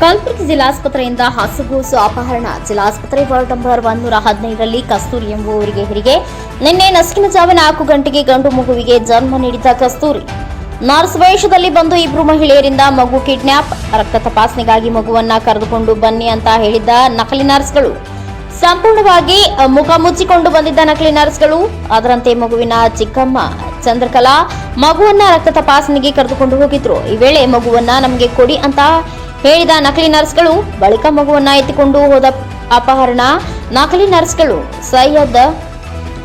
ಕಲಬುರಗಿ ಜಿಲ್ಲಾಸ್ಪತ್ರೆಯಿಂದ ಹಸುಗೂಸು ಅಪಹರಣ. ಜಿಲ್ಲಾಸ್ಪತ್ರೆ ward number ಒಂದೂರ ಹದಿನೈದರಲ್ಲಿ ಕಸ್ತೂರಿ ಎಂಬುವವರಿಗೆ ಹೆರಿಗೆ. ನಿನ್ನೆ ನಸುಕಿನ ಜಾವ ನಾಲ್ಕು ಗಂಟೆಗೆ ಗಂಡು ಮಗುವಿಗೆ ಜನ್ಮ ನೀಡಿದ ಕಸ್ತೂರಿ. ನರ್ಸ್ ವೇಷದಲ್ಲಿ ಬಂದು ಇಬ್ಬರು ಮಹಿಳೆಯರಿಂದ ಮಗು ಕಿಡ್ನ್ಯಾಪ್ ರಕ್ತ ತಪಾಸಣೆಗಾಗಿ ಮಗುವನ್ನ ಕರೆದುಕೊಂಡು ಬನ್ನಿ ಅಂತ ಹೇಳಿದ್ದ ನಕಲಿ ನರ್ಸ್ಗಳು. ಸಂಪೂರ್ಣವಾಗಿ ಮುಖ ಮುಚ್ಚಿಕೊಂಡು ಬಂದಿದ್ದ ನಕಲಿ ನರ್ಸ್ಗಳು. ಅದರಂತೆ ಮಗುವಿನ ಚಿಕ್ಕಮ್ಮ ಚಂದ್ರಕಲಾ ಮಗುವನ್ನ ರಕ್ತ ತಪಾಸಣೆಗೆ ಕರೆದುಕೊಂಡು ಹೋಗಿದ್ರು. ಈ ವೇಳೆ ಮಗುವನ್ನ ನಮಗೆ ಕೊಡಿ ಅಂತ ಹೇಳಿದ ನಕಲಿ ನರ್ಸ್ಗಳು ಬಳಿಕ ಮಗುವನ್ನ ಎತ್ತಿಕೊಂಡು ಹೋದ ಅಪಹರಣ. ನಕಲಿ ನರ್ಸ್ಗಳು ಸೈಯದ್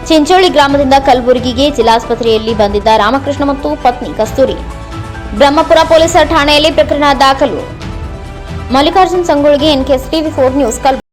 ಚಿಂಚೋಳಿ ಗ್ರಾಮದಿಂದ ಕಲಬುರಗಿಗೆ ಜಿಲ್ಲಾಸ್ಪತ್ರೆಯಲ್ಲಿ ಬಂದಿದ್ದ ರಾಮಕೃಷ್ಣ ಮತ್ತು ಪತ್ನಿ ಕಸ್ತೂರಿ. ಬ್ರಹ್ಮಪುರ ಪೊಲೀಸರ ಠಾಣೆಯಲ್ಲಿ ಪ್ರಕರಣ ದಾಖಲು. Mallikarjun ಸಂಗೊಳ್ಗೆ NKS TV four news Kalaburagi.